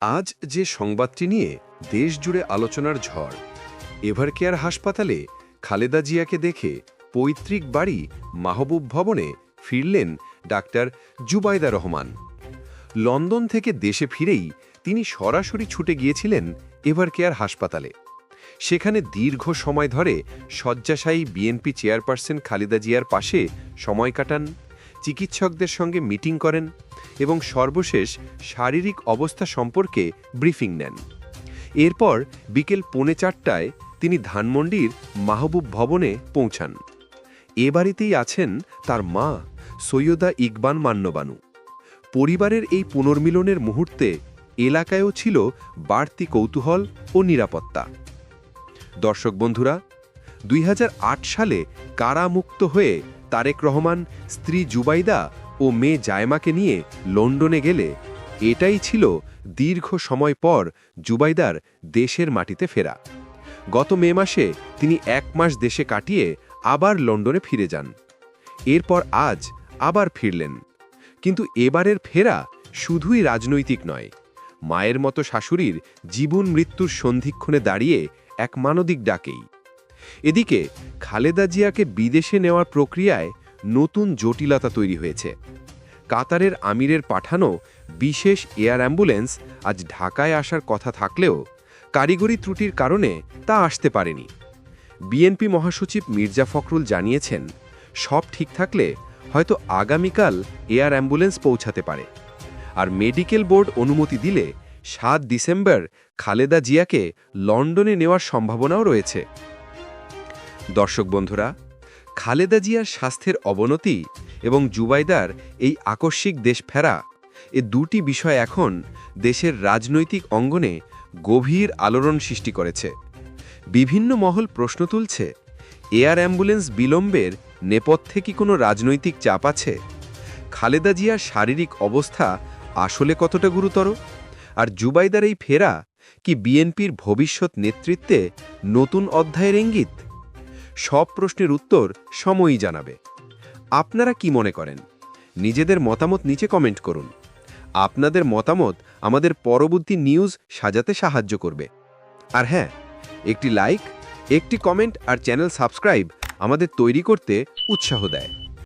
আজ যে সংবাদটি নিয়ে দেশ জুড়ে আলোচনার ঝড় এভারকেয়ার হাসপাতালে খালেদা জিয়াকে দেখে পৈতৃক বাড়ি মাহবুব ভবনে ফিরলেন ডাক্তার জুবাইদা রহমান। লন্ডন থেকে দেশে ফিরেই তিনি সরাসরি ছুটে গিয়েছিলেন এভারকেয়ার হাসপাতালে। সেখানে দীর্ঘ সময় ধরে শয্যাশায়ী বিএনপি চেয়ারপারসন খালেদা জিয়ার পাশে সময় কাটান চিকিৎসকদের সঙ্গে মিটিং করেন এবং সর্বশেষ শারীরিক অবস্থা সম্পর্কে ব্রিফিং নেন। এরপর বিকেল পৌনে চারটায় তিনি ধানমন্ডির মাহবুব ভবনে পৌঁছান। এ বাড়িতেই আছেন তার মা, সৈয়দা ইকবান মান্যবানু। পরিবারের এই পুনর্মিলনের মুহূর্তে এলাকায়ও ছিল বাড়তি কৌতূহল ও নিরাপত্তা। দর্শক বন্ধুরা, দুই হাজার আট সালে কারামুক্ত হয়ে তারেক রহমান, স্ত্রী জুবাইদা ও মেয়ে জায়মাকে নিয়ে লন্ডনে গেলে এটাই ছিল দীর্ঘ সময় পর জুবাইদার দেশের মাটিতে ফেরা। গত মে মাসে তিনি এক মাস দেশে কাটিয়ে আবার লন্ডনে ফিরে যান। এরপর আজ আবার ফিরলেন। কিন্তু এবারের ফেরা শুধুই রাজনৈতিক নয়, মায়ের মতো শাশুড়ির জীবন মৃত্যুর সন্ধিক্ষণে দাঁড়িয়ে এক মানবিক ডাকেই। এদিকে খালেদা জিয়াকে বিদেশে নেওয়ার প্রক্রিয়ায় নতুন জটিলতা তৈরি হয়েছে। কাতারের আমিরের পাঠানো বিশেষ এয়ার অ্যাম্বুলেন্স আজ ঢাকায় আসার কথা থাকলেও কারিগরি ত্রুটির কারণে তা আসতে পারেনি। বিএনপি মহাসচিব মির্জা ফখরুল জানিয়েছেন, সব ঠিক থাকলে হয়তো আগামীকাল এয়ার অ্যাম্বুলেন্স পৌঁছাতে পারে। আর মেডিকেল বোর্ড অনুমতি দিলে সাত ডিসেম্বর খালেদা জিয়াকে লন্ডনে নেওয়ার সম্ভাবনাও রয়েছে। দর্শক বন্ধুরা, খালেদা জিয়ার স্বাস্থ্যের অবনতি এবং জুবাইদার এই আকস্মিক দেশ ফেরা এ দুটি বিষয় এখন দেশের রাজনৈতিক অঙ্গনে গভীর আলোড়ন সৃষ্টি করেছে। বিভিন্ন মহল প্রশ্ন তুলছে, এয়ার অ্যাম্বুলেন্স বিলম্বের নেপথ্যে কি কোনো রাজনৈতিক চাপ আছে? খালেদা জিয়ার শারীরিক অবস্থা আসলে কতটা গুরুতর? আর জুবাইদার এই ফেরা কি বিএনপির ভবিষ্যৎ নেতৃত্বে নতুন অধ্যায়ের ইঙ্গিত? সব প্রশ্নের উত্তর সময়ই জানাবে। আপনারা কি মনে করেন? নিজেদের মতামত নিচে কমেন্ট করুন। আপনাদের মতামত আমাদের পরবর্তী নিউজ সাজাতে সাহায্য করবে। আর হ্যাঁ একটি লাইক, একটি কমেন্ট আর চ্যানেল সাবস্ক্রাইব আমাদের তৈরি করতে উৎসাহ দেয়।